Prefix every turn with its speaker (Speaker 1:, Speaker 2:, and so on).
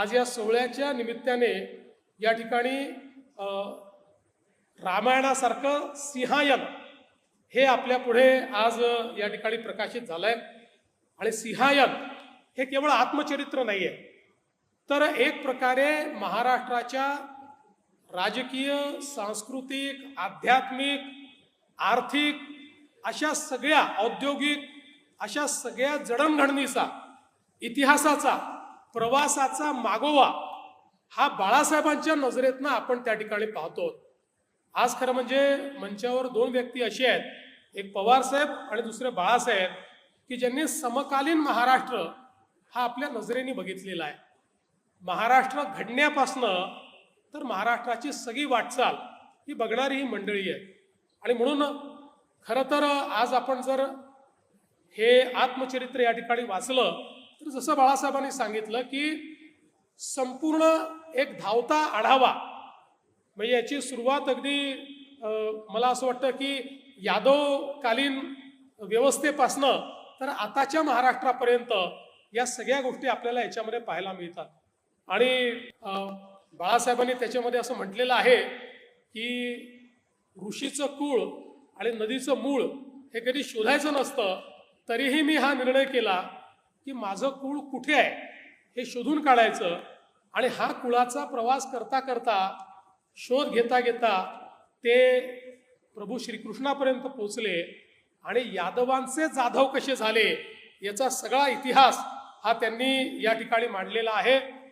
Speaker 1: आज या सोहळ्याच्या निमित्ताने या ठिकाणी रामायणासारखं सिंहायन हे आपल्या पुढे आज या ठिकाणी प्रकाशित झालं आहे आणि सिंहायन हे केवळ आत्मचरित्र नाही आहे तर एक प्रकारे महाराष्ट्राच्या राजकीय सांस्कृतिक आध्यात्मिक आर्थिक अशा सगळ्या औद्योगिक अशा सगळ्या जडणघडणीचा इतिहासाचा प्रवासाचा मागोवा हा बाळासाहेबांच्या नजरेतनं आपण त्या ठिकाणी पाहतो. आज खरं म्हणजे मंचावर दोन व्यक्ती अशी आहेत एक पवार साहेब आणि दुसरे बाळासाहेब की ज्यांनी समकालीन महाराष्ट्र हा आपल्या नजरेने बघितलेला आहे. महाराष्ट्र घडण्यापासनं तर महाराष्ट्राची सगळी वाटचाल ही बघणारी ही मंडळी आहे. आणि म्हणून खरं तर आज आपण जर हे आत्मचरित्र या ठिकाणी वाचलं तर जसं बाळासाहेबांनी सांगितलं की संपूर्ण एक धावता आढावा म्हणजे याची सुरुवात अगदी मला असं वाटतं की यादवकालीन व्यवस्थेपासनं तर आताच्या महाराष्ट्रापर्यंत या सगळ्या गोष्टी आपल्याला याच्यामध्ये पाहायला मिळतात. आणि बाळासाहेबांनी त्याच्यामध्ये असं म्हटलेलं आहे की ऋषीचं कुळ आणि नदीचं मूळ हे कधी शोधायचं नसतं तरीही मी हा निर्णय केला की माझं कुळ कुठे आहे हे शोधून काढायचं. आणि हा कुळाचा प्रवास करता करता शोध घेता घेता ते प्रभू श्रीकृष्णापर्यंत पोचले. आणि यादवांचे जाधव कसे झाले याचा सगळा इतिहास हा त्यांनी या ठिकाणी मांडलेला आहे.